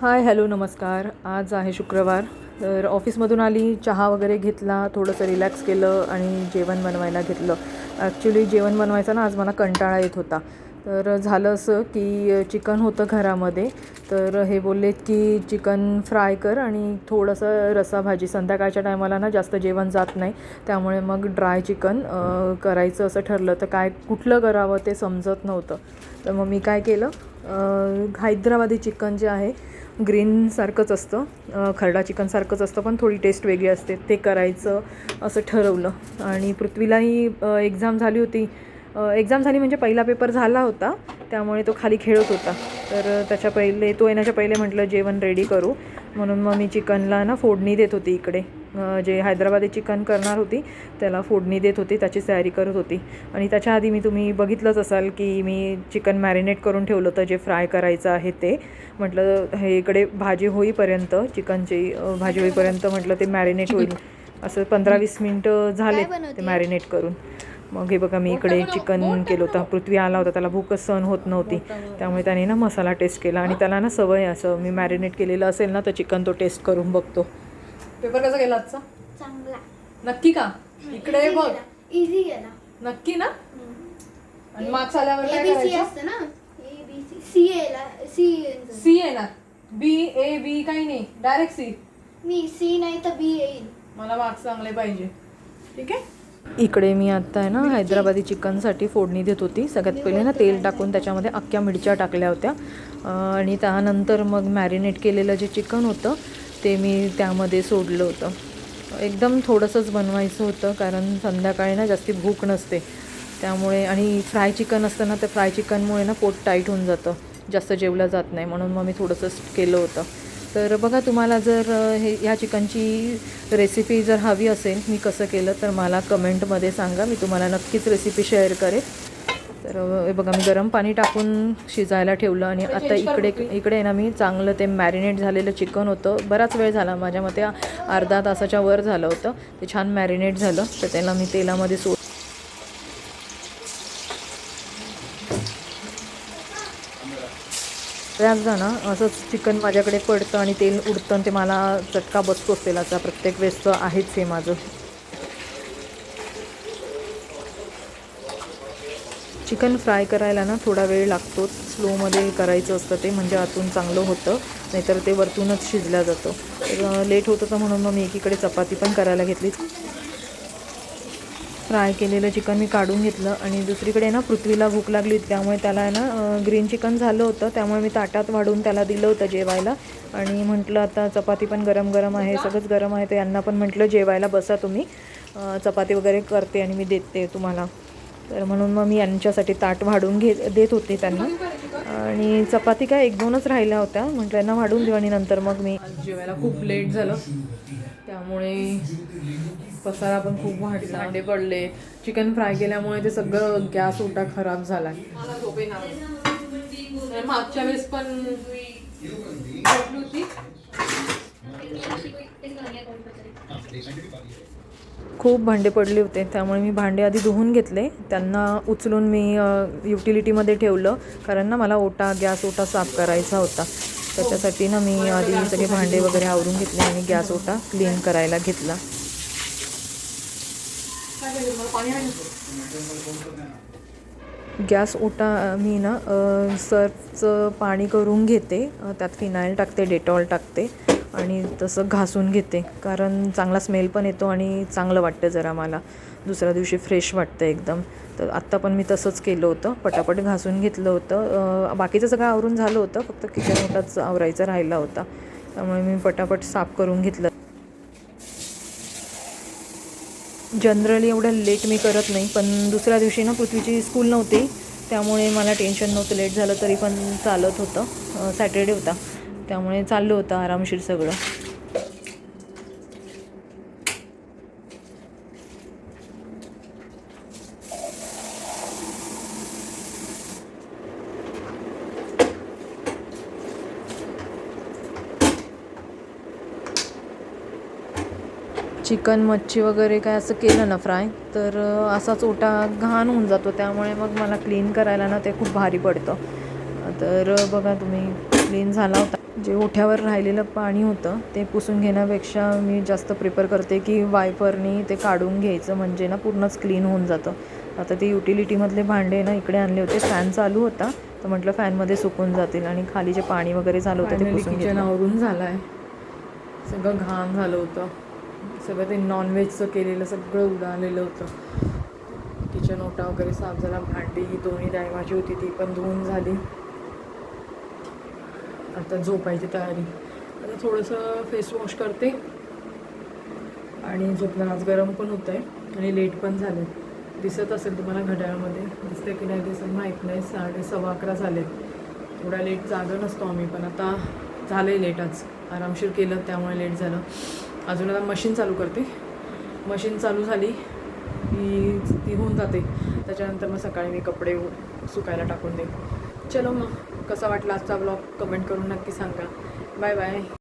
Hi hello नमस्कार. आज आहे शुक्रवार. तर ऑफिसमधून आली चहा वगैरे घेतला थोडंसं रिलॅक्स केलं आणि जेवण बनवायला घेतलं. ॲक्च्युली जेवण बनवायचा ना आज मला कंटाळा येत होता. तर झालं असं की चिकन होतं घरामध्ये. तर हे बोललेत की चिकन फ्राय कर आणि थोडंसं रसा भाजी संध्याकाळच्या टायमाला ना जास्त जेवण जात नाही. त्यामुळे मग ड्राय चिकन करायचं असं ठरलं. तर काय कुठलं करावं ते समजत नव्हतं. तर मग मी काय केलं हैदराबादी चिकन जे आहे ग्रीनसारखंच असतं खरडा चिकनसारखंच असतं पण थोडी टेस्ट वेगळी असते. ते करायचं असं ठरवलं. आणि पृथ्वीलाही एक्झाम झाली होती. एक्झाम झाली म्हणजे पहिला पेपर झाला होता. त्यामुळे तो खाली खेळत होता. तर त्याच्या पहिले तो येण्याच्या पहिले म्हटलं जेवण रेडी करू. म्हणून मग मी चिकनला ना फोडणी देत होती इकडे. जे हैदराबादी चिकन करणार होती त्याला फोडणी देत होती त्याची तयारी करत होती. आणि त्याच्या आधी मी तुम्ही बघितलंच असाल की मी चिकन मॅरिनेट करून ठेवलं होतं जे फ्राय करायचं आहे ते. म्हटलं हे इकडे भाजी होईपर्यंत चिकनची भाजी होईपर्यंत म्हटलं ते मॅरिनेट होईल. असं पंधरा वीस मिनटं झाले? ते मॅरिनेट करून. मग हे बघा मी इकडे चिकन केलं होतं. पृथ्वी आला होता त्याला भूकच सहन होत नव्हती. त्यामुळे त्याने ना मसाला टेस्ट केला. आणि त्याला ना सवय असं मी मॅरिनेट केलेलं असेल ना तर चिकन तो टेस्ट करून बघतो. पेपर कसा गेला आजचा? चांगला. नक्की का? इकडे बघ. इझी गेला. नक्की ना? आणि मार्क्स आल्यावर काय एबीसी करायचं? असतं ना? एबीसी सी एला सी सी येणार बी ए बी काही नाही. डायरेक्ट सी मी सी नाही तर बी येईल. मला मार्क्स चांगले पाहिजे. ठीक आहे? इकडे मी आत्ता आहे ना हैदराबादी चिकनसाठी फोडणी देत होती. सगळ्यात पहिले ना तेल टाकून त्याच्यामध्ये अख्ख्या मिरच्या टाकल्या होत्या. आणि त्यानंतर मग मॅरिनेट केलेलं जे चिकन होतं ते मी त्यामध्ये सोडलं होतं. एकदम थोडंसंच बनवायचं होतं कारण संध्याकाळी ना जास्ती भूक नसते. त्यामुळे आणि फ्राय चिकन असतं ना तर फ्राय चिकनमुळे ना पोट टाईट होऊन जातं. जास्त जेवलं जात नाही म्हणून मग मी थोडंसं केलं होतं. तर बघा तुम्हाला जर हे ह्या चिकनची रेसिपी जर हवी असेल मी कसं केलं तर मला कमेंटमध्ये सांगा. मी तुम्हाला नक्कीच रेसिपी शेअर करेन. तर हे बघा मी गरम पाणी टाकून शिजायला ठेवलं आणि आता इकडे इकडे ना मी चांगलं ते मॅरिनेट झालेलं चिकन होतं. बराच वेळ झाला माझ्या मते अर्धा तासाच्या वर झालं होतं. ते छान मॅरिनेट झालं तर त्याला मी तेलामध्ये सो बऱ्याचदा ना असंच चिकन माझ्याकडे पडतं आणि तेल उडतं आणि ते मला चटका बसतोच तेलाचा. प्रत्येक वेळेसचं आहेच हे माझं. चिकन फ्राय करायला ना थोडा वेळ लागतोच स्लोमध्ये करायचं असतं ते म्हणजे आतून चांगलं होतं. नाहीतर ते वरतूनच शिजलं जातं. तर लेट होत होतं म्हणून मग मी एकीकडे चपाती पण करायला घेतली. फ्राय केलेलं चिकन मी काढून घेतलं आणि दुसरीकडे ना पृथ्वीला भूक लागली त्यामुळे त्याला आहे ना ग्रीन चिकन झालं होतं. त्यामुळे मी ताटात वाढून त्याला दिलं होतं जेवायला. आणि म्हटलं आता चपाती पण गरम गरम आहे सगळंच गरम आहे. तर यांना पण म्हटलं जेवायला बसा तुम्ही. चपाती वगैरे करते आणि मी देते तुम्हाला. तर म्हणून मग मी यांच्यासाठी ताट वाढून घे देत होते त्यांना. आणि चपाती काय एक दोनच राहिल्या होत्या. म्हटलं यांना वाढून देऊ आणि नंतर मग मी जेवायला खूप लेट झालं. त्यामुळे पसारा पण खूप वाढला अंडे पडले. चिकन फ्राय केल्यामुळे ते सगळं गॅस उलटा खराब झाला मागच्या वेळेस पण खूप भांडे पडले होते त्यामुळे मी भांडे आधी धुवून घेतले. त्यांना उचलून मी युटिलिटीमध्ये ठेवलं कारण ना मला ओटा गॅस ओटा साफ करायचा होता. त्याच्यासाठी ना मी आधी सगळे भांडे वगैरे आवरून घेतले आणि गॅस ओटा क्लीन करायला घेतला. गॅस ओटा मी ना सर्फचं पाणी करून घेते. त्यात फिनाईल टाकते डेटॉल टाकते. आणि तसं घासून घेते. कारण चांगला स्मेल पण येतो आणि चांगलं वाटतं जरा मला. दुसऱ्या दिवशी फ्रेश वाटतं एकदम. तर आत्ता पण मी तसंच केलं होतं. पटापट घासून घेतलं होतं. बाकीचं सगळं आवरून झालं होतं. फक्त किचन ओटाच आवरायचा राहिला होता. त्यामुळे मी पटापट साफ करून घेतलं. जनरली एवढं लेट मी करत नाही. पण दुसऱ्या दिवशी ना पृथ्वीची स्कूल नव्हती. त्यामुळे मला टेन्शन नव्हतं. लेट झालं तरी पण चालत होतं. सॅटर्डे होता. त्यामुळे चाललं होतं आरामशीर सगळं. चिकन मच्छी वगैरे काय असं केलं ना फ्राय तर असाच ओटा घाण होऊन जातो. त्यामुळे मग मला क्लीन करायला ना ते खूप भारी पडतं. तर बघा तुम्ही. क्लीन झाला होता. जे ओठ्यावर राहिलेलं पाणी होतं ते पुसून घेण्यापेक्षा मी जास्त प्रिफर करते की वायपरनी ते काढून घ्यायचं. म्हणजे ना पूर्णच क्लीन होऊन जातं. आता ते युटिलिटीमधले भांडे ना इकडे आणले होते. फॅन चालू होता. तर म्हटलं फॅनमध्ये सुकून जातील. आणि खाली जे पाणी वगैरे झालं होतं ते पुसून किचन आवरून झालं आहे सगळं घाण झालं होतं. सगळं ते नॉनव्हेजचं केलेलं सगळं उडालेलं होतं. किचन ओटा वगैरे साफ झाला. भांडी दोन्ही डायमाची होती ती पण धुवून झाली. आता झोपायची तयारी. आता थोडंसं फेस वॉश करते. आणि झोपणं आज गरम पण होतं आहे आणि लेट पण झाले दिसत असेल तुम्हाला घड्याळामध्ये. दिसतं की नाही दिसत माहीत नाही. साडे सव्वा अकरा झाले थोडा लेट जागा नसतो आम्ही पण आता झालं लेट आज. आरामशीर केलं त्यामुळे लेट झालं. अजून आता मशीन चालू करते. मशीन चालू झाली की ती होऊन जाते. त्याच्यानंतर मग सकाळी मी कपडे सुकायला टाकून दे चलो मग. कसा वाटला आजचा ब्लॉग कमेंट करून नक्की सांगा. Bye bye